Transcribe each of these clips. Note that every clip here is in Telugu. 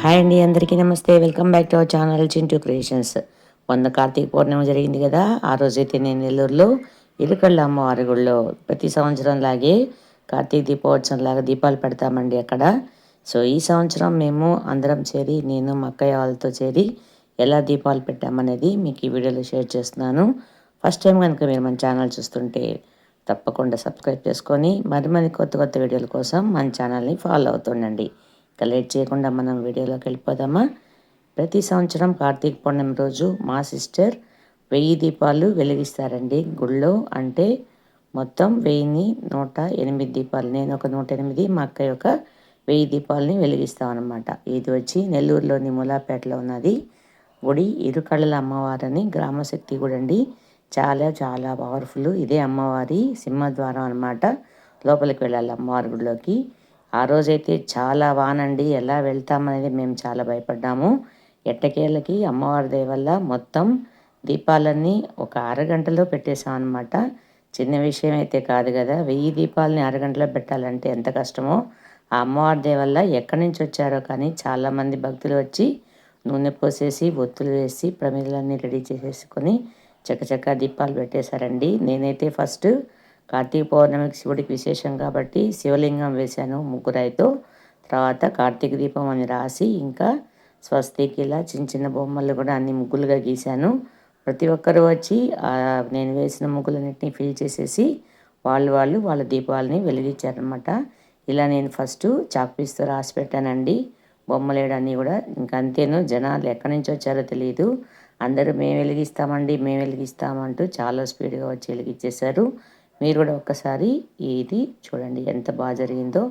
హాయ్ అండి అందరికీ నమస్తే. Welcome back to our channel Chintu creations వంద కార్తీక పౌర్ణమి జరిగింది కదా ఆ రోజైతే నేను నెల్లూరులో ఇరుకళ్ళ అమ్మవారి గుళ్ళో ప్రతి సంవత్సరం లాగే కార్తీక దీపోత్సవం లాగా దీపాలు పెడతామండి అక్కడ. సో ఈ సంవత్సరం మేము అందరం చేరి నేను మా అక్కయ్య వాళ్ళతో చేరి ఎలా దీపాలు పెట్టామనేది మీకు ఈ వీడియోలో షేర్ చేస్తున్నాను. ఫస్ట్ టైం కనుక మీరు మన ఛానల్ చూస్తుంటే తప్పకుండా సబ్స్క్రైబ్ చేసుకొని మరి మరి కొత్త కొత్త వీడియోల కోసం మన ఛానల్ని ఫాలో అవుతుండండి. కలెక్ట్ లేట్ చేయకుండా మనం వీడియోలోకి వెళ్ళిపోదామా? ప్రతి సంవత్సరం కార్తీక పౌర్ణమి రోజు మా సిస్టర్ వెయ్యి దీపాలు వెలిగిస్తారండి. గుళ్ళో అంటే మొత్తం వెయ్యిని నూట ఎనిమిది దీపాలు. నేను ఒక నూట ఎనిమిది మా అక్క యొక్క వెయ్యి దీపాలని వెలిగిస్తామన్నమాట. ఇది వచ్చి నెల్లూరులోని ములాపేటలో ఉన్నది. గుడి ఇరుకళ్ళల అమ్మవారని గ్రామశక్తి గుడి అండి. చాలా చాలా పవర్ఫుల్ ఇదే అమ్మవారి సింహద్వారం అనమాట లోపలికి వెళ్ళాలి అమ్మవారి గుడిలోకి. ఆ రోజైతే చాలా వానండి. ఎలా వెళ్తామనేది మేము చాలా భయపడ్డాము. ఎట్టకేళ్ళకి అమ్మవారి దయ వల్ల మొత్తం దీపాలన్నీ ఒక అరగంటలో పెట్టేశాం అనమాట చిన్న విషయం అయితే కాదు కదా వెయ్యి దీపాలని అరగంటలో పెట్టాలంటే ఎంత కష్టమో ఆ అమ్మవారి దయ వల్ల ఎక్కడి నుంచి వచ్చారో కానీ చాలామంది భక్తులు వచ్చి నూనె పోసేసి ఒత్తులు వేసి ప్రమిదలన్నీ రెడీ చేసేసుకొని చక్కచక్క దీపాలు పెట్టేశారండి. నేనైతే ఫస్ట్ కార్తీక పౌర్ణమికి శివుడికి విశేషం కాబట్టి శివలింగం వేశాను ముగ్గురాయితో. తర్వాత కార్తీక దీపం అని రాసి ఇంకా స్వస్తికి ఇలా చిన్న చిన్న బొమ్మలు కూడా అన్ని ముగ్గులుగా గీశాను. ప్రతి ఒక్కరు వచ్చి నేను వేసిన ముగ్గులన్నింటినీ ఫిల్ చేసేసి వాళ్ళు వాళ్ళు వాళ్ళ దీపాలని వెలిగించారనమాట ఇలా నేను ఫస్ట్ చాక్పీస్తో రాసి పెట్టానండి. బొమ్మలేడన్నీ కూడా ఇంకా అంతేను. జనాలు ఎక్కడి నుంచి వచ్చారో తెలియదు అందరూ మేము వెలిగిస్తామండి మేము వెలిగిస్తామంటూ చాలా స్పీడ్గా వచ్చి వెలిగించేశారు. మీరు కూడా ఒక్కసారి ఇది చూడండి ఎంత బాగా జరిగిందో.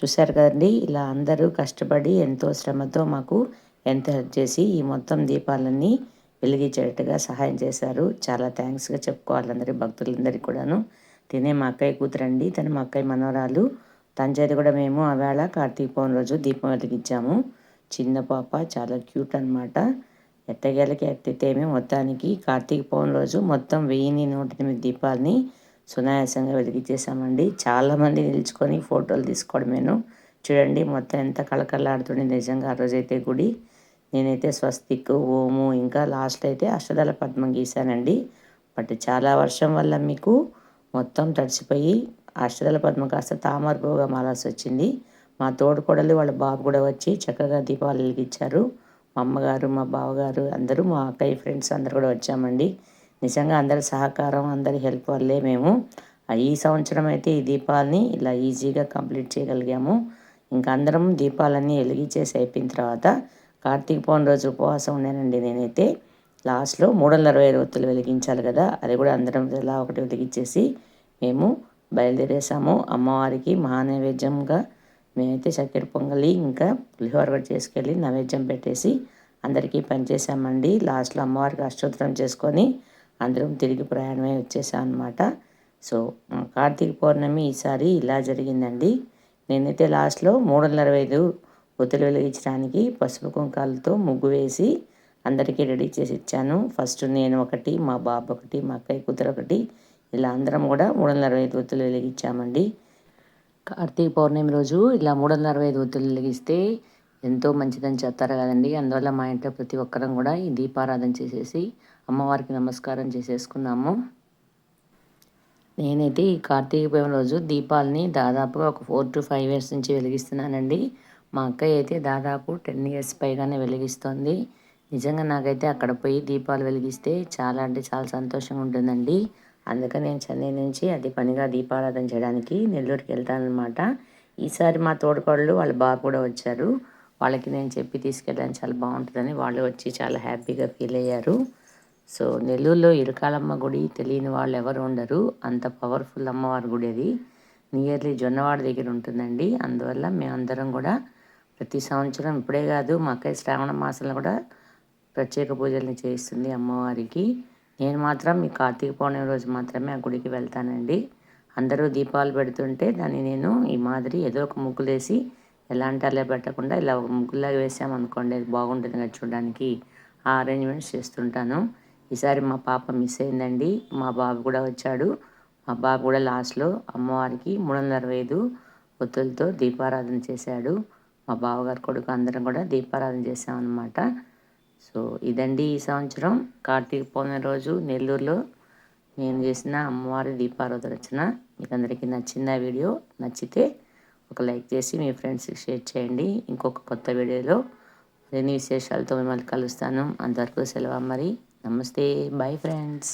చూశారు కదండి. ఇలా అందరూ కష్టపడి ఎంతో శ్రమతో మాకు ఎంత హెల్ప్ చేసి ఈ మొత్తం దీపాలన్నీ వెలిగించేటట్టుగా సహాయం చేశారు. చాలా థ్యాంక్స్గా చెప్పుకోవాలి అందరి భక్తులందరికీ కూడాను. తినే మా అక్కయ్య కూతురండి తను మా అక్కయ్య మనవరాలు. తన చేతి కూడా మేము ఆవేళ కార్తీక పౌర్ణమి రోజు దీపం వెలిగించాము. చిన్న పాప చాలా క్యూట్ అనమాట ఎత్తగేలకి ఎత్తితేమే మొత్తానికి కార్తీక పౌర్ణమి రోజు మొత్తం వెయ్యిని నూట ఎనిమిది దీపాలని సునాయాసంగా వెలిగించేసామండి చాలామంది నిలుచుకొని ఫోటోలు తీసుకోవడమేను. చూడండి మొత్తం ఎంత కళకళలాడుతుంది నిజంగా ఆ రోజైతే గుడి. నేనైతే స్వస్తిక్ ఓము ఇంకా లాస్ట్ అయితే అష్టదళ పద్మం గీశానండి. బట్ చాలా వర్షం వల్ల మీకు మొత్తం తడిసిపోయి అష్టదళ పద్మం కాస్త తామర పువ్వుగా మారాల్సి వచ్చింది మా తోడుకోడలు వాళ్ళ బాబు కూడా వచ్చి చక్కగా దీపావళి వెలిగించారు మా అమ్మగారు మా బావగారు అందరూ మా అక్కయ్య ఫ్రెండ్స్ అందరు కూడా వచ్చామండి. నిజంగా అందరి సహకారం అందరి హెల్ప్ వల్లే మేము ఈ సంవత్సరం అయితే ఈ దీపాలని ఇలా ఈజీగా కంప్లీట్ చేయగలిగాము. ఇంకా అందరం దీపాలన్నీ వెలిగించేసి అయిపోయిన తర్వాత కార్తీక పౌర్ణమి రోజు ఉపవాసం ఉన్నానండి నేనైతే. లాస్ట్లో మూడు వందల అరవై ఒత్తులు వెలిగించాలి కదా అది కూడా అందరం ఇలా ఒకటి వెలిగించేసి మేము బయలుదేరేసాము. అమ్మవారికి మహానైవేద్యంగా మేమైతే చక్కెర పొంగలి ఇంకా పులిహోర కూడా చేసుకెళ్ళి నైవేద్యం పెట్టేసి అందరికీ పనిచేసామండి. లాస్ట్లో అమ్మవారికి అష్టోత్తరం చేసుకొని అందరం తిరిగి ప్రయాణమై వచ్చేసాం అనమాట సో కార్తీక పౌర్ణమి ఈసారి ఇలా జరిగిందండి. నేనైతే లాస్ట్లో మూడు వందల అరవై ఐదు ఒత్తులు వెలిగించడానికి పసుపు కుంకాలతో ముగ్గు వేసి అందరికీ రెడీ చేసి ఇచ్చాను. ఫస్ట్ నేను ఒకటి మా బాబు ఒకటి మా అక్కయ్య కూతురు ఒకటి ఇలా అందరం కూడా మూడు వందల అరవై ఐదు ఒత్తులు వెలిగించామండి. కార్తీక పౌర్ణమి రోజు ఇలా మూడు వందల అరవై ఐదు ఒత్తులు వెలిగిస్తే ఎంతో మంచిదని చెప్తారు కదండి. అందువల్ల మా ఇంట్లో ప్రతి ఒక్కరం కూడా ఈ దీపారాధన చేసేసి అమ్మవారికి నమస్కారం చేసేసుకున్నాము. నేనైతే ఈ కార్తీక పౌర్ణమి రోజు దీపాలని దాదాపుగా ఒక ఫోర్ టు ఫైవ్ ఇయర్స్ నుంచి వెలిగిస్తున్నానండి. మా అక్కయ్య అయితే దాదాపు టెన్ ఇయర్స్ పైగానే వెలిగిస్తుంది. నిజంగా నాకైతే అక్కడ పోయి దీపాలు వెలిగిస్తే చాలా అంటే చాలా సంతోషంగా ఉంటుందండి. అందుకని నేను చెన్నై నుంచి అది పనిగా దీపారాధన చేయడానికి నెల్లూరుకి వెళ్తానమాట ఈసారి మా తోడుకోళ్ళు వాళ్ళ బాబు కూడా వచ్చారు. వాళ్ళకి నేను చెప్పి తీసుకెళ్ళడానికి చాలా బాగుంటుందని వాళ్ళు వచ్చి చాలా హ్యాపీగా ఫీల్ అయ్యారు. సో నెల్లూరులో ఇరుకాలమ్మ గుడి తెలియని వాళ్ళు ఎవరు ఉండరు. అంత పవర్ఫుల్ అమ్మవారి గుడి అది. నియర్లీ జొన్నవాడ దగ్గర ఉంటుందండి. అందువల్ల మేమందరం కూడా ప్రతి సంవత్సరం ఇప్పుడే కాదు మాకై శ్రావణ మాసంలో కూడా ప్రత్యేక పూజల్ని చేస్తుంది అమ్మవారికి. నేను మాత్రం ఈ కార్తీక పౌర్ణమి రోజు మాత్రమే ఆ గుడికి వెళ్తానండి. అందరూ దీపాలు పెడుతుంటే దాన్ని నేను ఈ మాదిరి ఏదో ఒక ముగ్గులేసి ఎలాంటి అలా పెట్టకుండా ఇలా ఒక ముగ్గులాగా వేసామనుకోండి అది బాగుంటుంది కదా చూడడానికి. ఆ అరేంజ్మెంట్స్ చేస్తుంటాను. ఈసారి మా పాప మిస్ అయిందండి. మా బాబు కూడా వచ్చాడు. మా బాబు కూడా లాస్ట్లో అమ్మవారికి మూడు వందల అరవై ఐదు ఒత్తులతో దీపారాధన చేశాడు. మా బావగారు కొడుకు అందరం కూడా దీపారాధన చేసామన్నమాట సో ఇదండి ఈ సంవత్సరం. కార్తీక పౌర్ణమి రోజు నెల్లూరులో నేను చేసిన అమ్మవారి దీపారాధన రచన మీకు అందరికీ నచ్చింది వీడియో నచ్చితే ఒక లైక్ చేసి మీ ఫ్రెండ్స్కి షేర్ చేయండి. ఇంకొక కొత్త వీడియోలో ఎన్ని విశేషాలతో మిమ్మల్ని కలుస్తాను. అంతవరకు సెలవు మరి నమస్తే బాయ్ ఫ్రెండ్స్